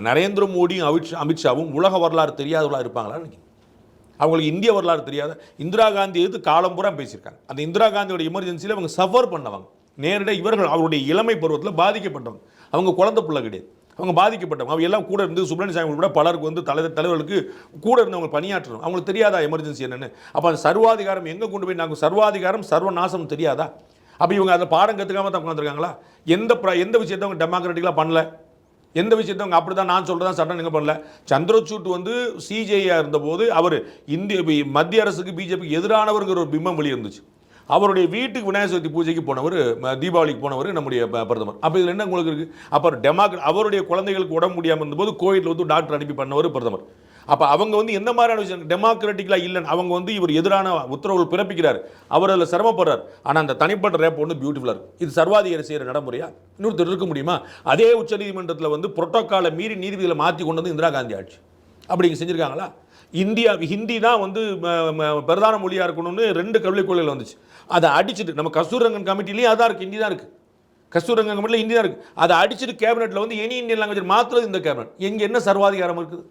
நரேந்திர மோடியும் அமித் அமித்ஷாவும் உலக வரலாறு தெரியாதவர்களாக இருப்பாங்களா அவங்களுக்கு இந்திய வரலாறு தெரியாத இந்திரா காந்தி எதிர்த்து காலம் பூரா பேசியிருக்காங்க? அந்த இந்திரா காந்தியோட எமர்ஜென்சியில் அவங்க சஃபர் பண்ணவங்க. நேரடியாக இவர்கள் அவருடைய இளமை பருவத்தில் பாதிக்கப்பட்டவங்க. அவங்க குழந்தை பிள்ளை கிடையாது. அவங்க பாதிக்கப்பட்டவங்க. அவங்க எல்லாம் கூட இருந்து சுப்பிரமணிய சாமி கூட பலருக்கு வந்து தலைவர் தலைவர்களுக்கு கூட இருந்து அவங்க பணியாற்றணும். அவங்களுக்கு தெரியாதா எமர்ஜென்சி என்னன்னு? அப்போ அந்த சர்வாதிகாரம் எங்கே கொண்டு போய் நாங்கள் சர்வாதிகாரம் சர்வநாசம் தெரியாதா? அப்போ இவங்க அதை பாடம் கற்றுக்காம தான் உட்காந்துருக்காங்களா எந்த ப்ர- எந்த விஷயத்தை அவங்க டெமோக்ராட்டிக்கலாக பண்ணல? எந்த விஷயத்தை அவங்க அப்படி தான் நான் சொல்கிறதா சட்டம் நீங்கள் பண்ணல. சந்திரசூட் வந்து சிஜேயாக இருந்தபோது அவர் இந்திய பி- மத்திய அரசுக்கு பிஜேபிக்கு எதிரானவருங்கிற ஒரு பிம்பம் வெளியே இருந்துச்சு அவருடைய வீட்டுக்கு விநாயகர் சதுர்த்தி பூஜைக்கு போனவர் தீபாவளிக்கு போனவர் நம்முடைய பிரதமர். அப்போ இதில் என்ன உங்களுக்கு இருக்குது அப்போ டெமோக்ரா அவருடைய குழந்தைகளுக்கு உடம்பு முடியாமல் இருந்தபோது கோவிலில் வந்து டாக்டர் அனுப்பி பண்ணவர் பிரதமர். அப்போ அவங்க வந்து எந்த மாதிரியான விஷயம்? டெமோக்ராட்டிக்கலாக இல்லைன்னு அவங்க வந்து இவர் எதிரான உத்தரவுகள் பிறப்பிக்கிறார். அவர் அதில் சிரமப்படுறார். ஆனால் அந்த தனிப்பட்ட ரேப் ஒன்று பியூட்டிஃபுல்லாக இருக்கும் இது சர்வாதிகாரி செய்கிற நடைமுறையாக இன்னொருத்தர் இருக்க முடியுமா? அதே உச்சநீதிமன்றத்தில் வந்து புரோட்டோக்காலை மீறி நீதிபதிகளை மாற்றி கொண்டு வந்து இந்திரா காந்தி ஆட்சி. அப்படி இங்கே செஞ்சுருக்காங்களா? இந்தியா ஹிந்தி தான் வந்து பிரதான மொழியாக இருக்கணும்னு ரெண்டு கல்விக் கொள்கைகள் வந்துச்சு. அதை அடிச்சுட்டு நம்ம கஸ்தூரங்கன் கமிட்டிலையும் அதான் இருக்குது ஹிந்தி தான் இருக்குது கஸ்தூரங்கன் கமிட்டியில் ஹிந்தி தான் இருக்குது அதை அடிச்சுட்டு கேபினெட்டில் வந்து எனி இந்தியன் லாங்குவேஜ் மாற்றுறது இந்த கேபினெட் எங்கே என்ன சர்வாதிகாரம் இருக்குது?